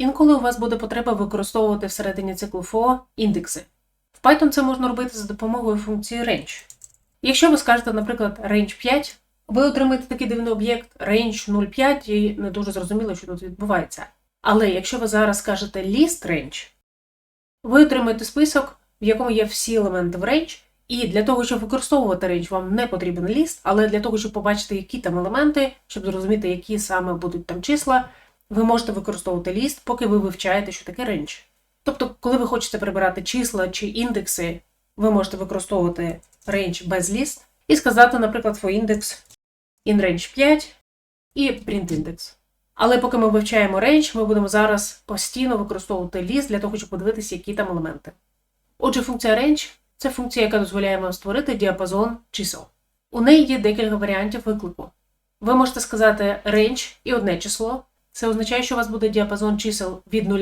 Інколи у вас буде потреба використовувати всередині циклу for індекси. В Python це можна робити за допомогою функції range. Якщо ви скажете, наприклад, range 5, ви отримаєте такий дивний об'єкт range 0,5 і не дуже зрозуміло, що тут відбувається. Але якщо ви зараз скажете list range, ви отримаєте список, в якому є всі елементи в range, і для того, щоб використовувати range, вам не потрібен ліст, але для того, щоб побачити, які там елементи, щоб зрозуміти, які саме будуть там числа, ви можете використовувати ліст, поки ви вивчаєте, що таке range. Тобто, коли ви хочете прибирати числа чи індекси, ви можете використовувати range без ліст і сказати, наприклад, for index in range 5 і print index. Але поки ми вивчаємо range, ми будемо зараз постійно використовувати ліст для того, щоб подивитися, які там елементи. Отже, функція range це функція, яка дозволяє вам створити діапазон чисел. У неї є декілька варіантів виклику. Ви можете сказати range і одне число. Це означає, що у вас буде діапазон чисел від 0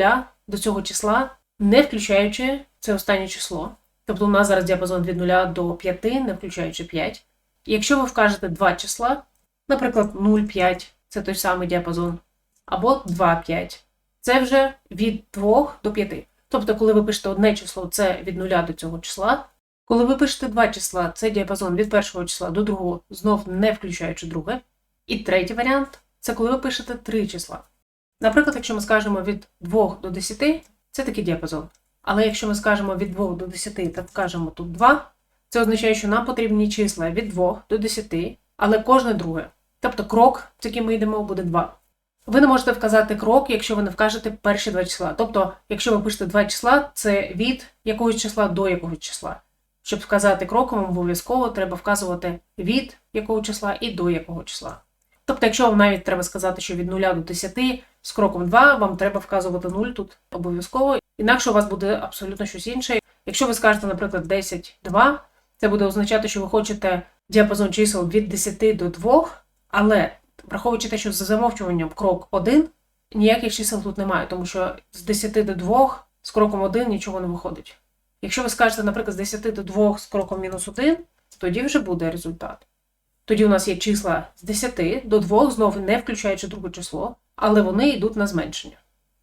до цього числа, не включаючи це останнє число. Тобто у нас зараз діапазон від 0 до 5, не включаючи 5. І якщо ви вкажете два числа, наприклад, 0,5 це той самий діапазон, або 2,5, це вже від 2 до 5. Тобто, коли ви пишете одне число, це від 0 до цього числа. Коли ви пишете два числа, це діапазон від першого числа до другого, знов не включаючи друге. І третій варіант це коли ви пишете три числа. Наприклад, якщо ми скажемо від 2 до 10, це такий діапазон. Але якщо ми скажемо від 2 до 10 та вкажемо тут 2, це означає, що нам потрібні числа від 2 до 10, але кожне друге. Тобто крок, з яким ми йдемо, буде 2. Ви не можете вказати крок, якщо ви не вкажете перші два числа. Тобто, якщо ви пишете два числа, це від якогось числа до якогось числа. Щоб вказати кроком, обов'язково треба вказувати від якого числа і до якого числа. Тобто, якщо вам навіть треба сказати, що від 0 до 10 з кроком 2, вам треба вказувати 0 тут обов'язково, інакше у вас буде абсолютно щось інше. Якщо ви скажете, наприклад, 10, 2, це буде означати, що ви хочете діапазон чисел від 10 до 2, але враховуючи те, що за замовчуванням крок 1, ніяких чисел тут немає, тому що з 10 до 2 з кроком 1 нічого не виходить. Якщо ви скажете, наприклад, з 10 до 2 з кроком мінус 1, тоді вже буде результат. Тоді у нас є числа з 10 до 2, знову не включаючи друге число, але вони йдуть на зменшення.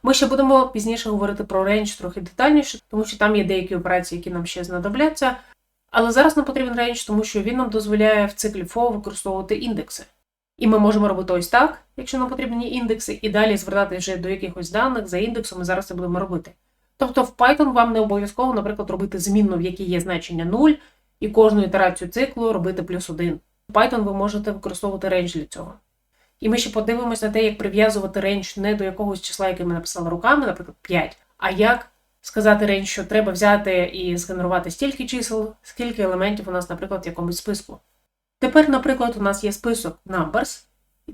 Ми ще будемо пізніше говорити про рейндж трохи детальніше, тому що там є деякі операції, які нам ще знадобляться. Але зараз нам потрібен рейндж, тому що він нам дозволяє в циклі for використовувати індекси. І ми можемо робити ось так, якщо нам потрібні індекси, і далі звертатися вже до якихось даних за індексом, і зараз це будемо робити. Тобто в Python вам не обов'язково, наприклад, робити змінну, в якій є значення 0, і кожну ітерацію циклу робити плюс 1. Python ви можете використовувати рейндж для цього. І ми ще подивимось на те, як прив'язувати рейндж не до якогось числа, яке ми написали руками, наприклад, 5, а як сказати рейндж, що треба взяти і згенерувати стільки чисел, скільки елементів у нас, наприклад, в якомусь списку. Тепер, наприклад, у нас є список numbers,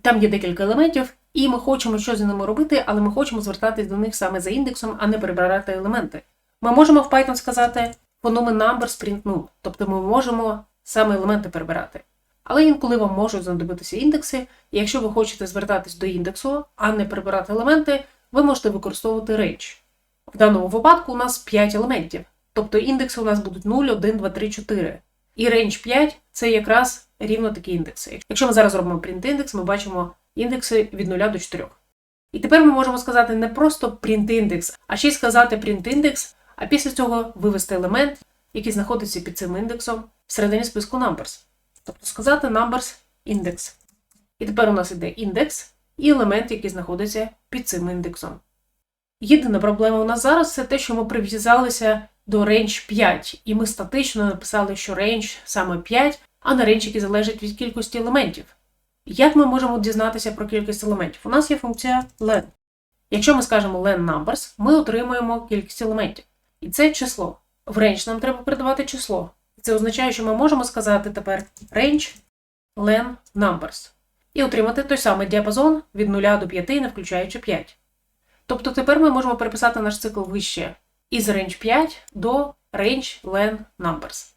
там є декілька елементів, і ми хочемо щось з ними робити, але ми хочемо звертатись до них саме за індексом, а не перебирати елементи. Ми можемо в Python сказати феномен numbers print null, тобто ми можемо саме елементи перебирати. Але інколи вам можуть знадобитися індекси, і якщо ви хочете звертатись до індексу, а не перебирати елементи, ви можете використовувати range. В даному випадку у нас 5 елементів, тобто індекси у нас будуть 0, 1, 2, 3, 4. І range 5 це якраз рівно такі індекси. Якщо ми зараз робимо print індекс, ми бачимо індекси від 0 до 4. І тепер ми можемо сказати не просто print індекс, а ще й сказати print індекс, а після цього вивести елемент, який знаходиться під цим індексом всередині списку numbers. Тобто сказати numbers index. І тепер у нас іде індекс і елемент, який знаходиться під цим індексом. Єдина проблема у нас зараз це те, що ми прив'язалися до range 5, і ми статично написали, що range саме 5, а не range, який залежить від кількості елементів. Як ми можемо дізнатися про кількість елементів? У нас є функція len. Якщо ми скажемо len numbers, ми отримуємо кількість елементів. І це число. В range нам треба передавати число. Це означає, що ми можемо сказати тепер range len numbers і отримати той самий діапазон від 0 до 5, не включаючи 5. Тобто тепер ми можемо переписати наш цикл вище із range 5 до range len numbers.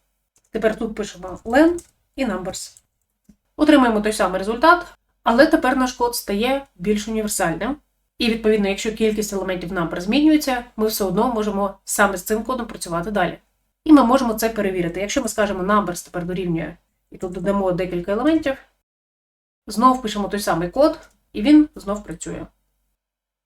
Тепер тут пишемо len і numbers. Отримаємо той самий результат, але тепер наш код стає більш універсальним. І, відповідно, якщо кількість елементів number змінюється, ми все одно можемо саме з цим кодом працювати далі. І ми можемо це перевірити. Якщо ми скажемо numbers тепер дорівнює, і тут додамо декілька елементів, знов пишемо той самий код, і він знов працює.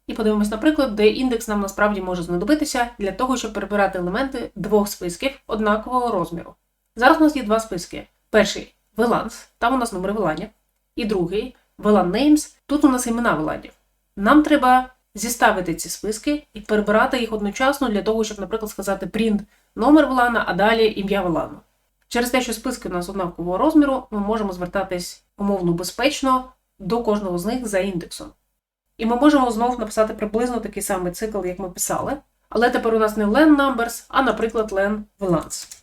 І подивимось, наприклад, де індекс нам насправді може знадобитися для того, щоб перебирати елементи двох списків однакового розміру. Зараз у нас є два списки. Перший VLANs, там у нас номери вилання. І другий VLAN Names, тут у нас імена виланів. Нам треба зіставити ці списки і перебирати їх одночасно для того, щоб, наприклад, сказати print номер вилана, а далі ім'я вилану. Через те, що списки у нас однакового розміру, ми можемо звертатись умовно безпечно до кожного з них за індексом. І ми можемо знову написати приблизно такий самий цикл, як ми писали. Але тепер у нас не len numbers, а, наприклад, len valence.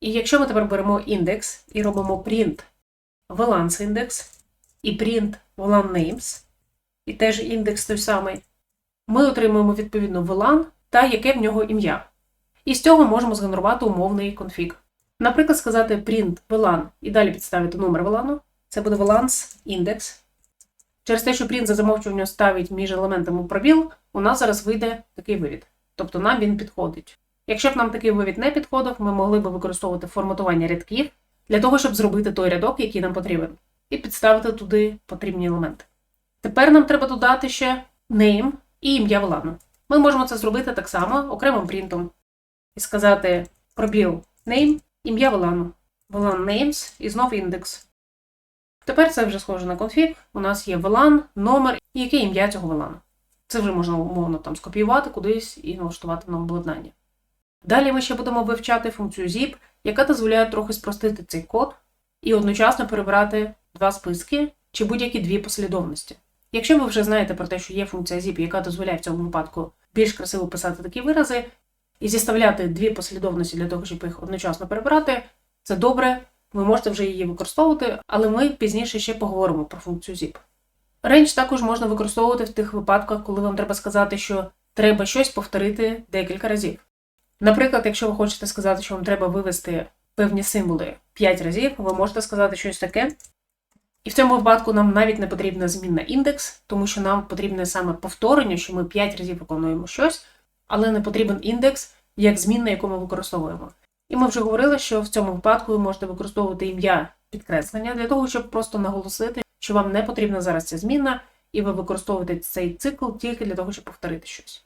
І якщо ми тепер беремо індекс і робимо print valence індекс і print VLAN names, і теж індекс той самий, ми отримуємо відповідно VLAN та яке в нього ім'я. І з цього можемо згенерувати умовний конфіг. Наприклад, сказати print VLAN і далі підставити номер VLAN. Це буде valance індекс. Через те, що print за замовчуванням ставить між елементами пробіл, у нас зараз вийде такий вивід. Тобто нам він підходить. Якщо б нам такий вивід не підходив, ми могли б використовувати форматування рядків для того, щоб зробити той рядок, який нам потрібен, і підставити туди потрібні елементи. Тепер нам треба додати ще name і ім'я вилану. Ми можемо це зробити так само окремим принтом. І сказати пробіл name, ім'я вилану. VLAN names і знов індекс. Тепер це вже схоже на конфіг. У нас є VLAN, номер і яке ім'я цього VLAN. Це вже можна умовно там скопіювати кудись і налаштувати на обладнання. Далі ми ще будемо вивчати функцію zip, яка дозволяє трохи спростити цей код і одночасно перебирати два списки чи будь-які дві послідовності. Якщо ви вже знаєте про те, що є функція zip, яка дозволяє в цьому випадку більш красиво писати такі вирази, і зіставляти дві послідовності для того, щоб їх одночасно перебирати, це добре, ви можете вже її використовувати, але ми пізніше ще поговоримо про функцію zip. Range також можна використовувати в тих випадках, коли вам треба сказати, що треба щось повторити декілька разів. Наприклад, якщо ви хочете сказати, що вам треба вивести певні символи 5 разів, ви можете сказати щось таке. І в цьому випадку нам навіть не потрібна змінна індекс, тому що нам потрібне саме повторення, що ми 5 разів виконуємо щось, але не потрібен індекс як змінна, яку ми використовуємо. І ми вже говорили, що в цьому випадку ви можете використовувати ім'я підкреслення для того, щоб просто наголосити, що вам не потрібна зараз ця змінна, і ви використовуєте цей цикл тільки для того, щоб повторити щось.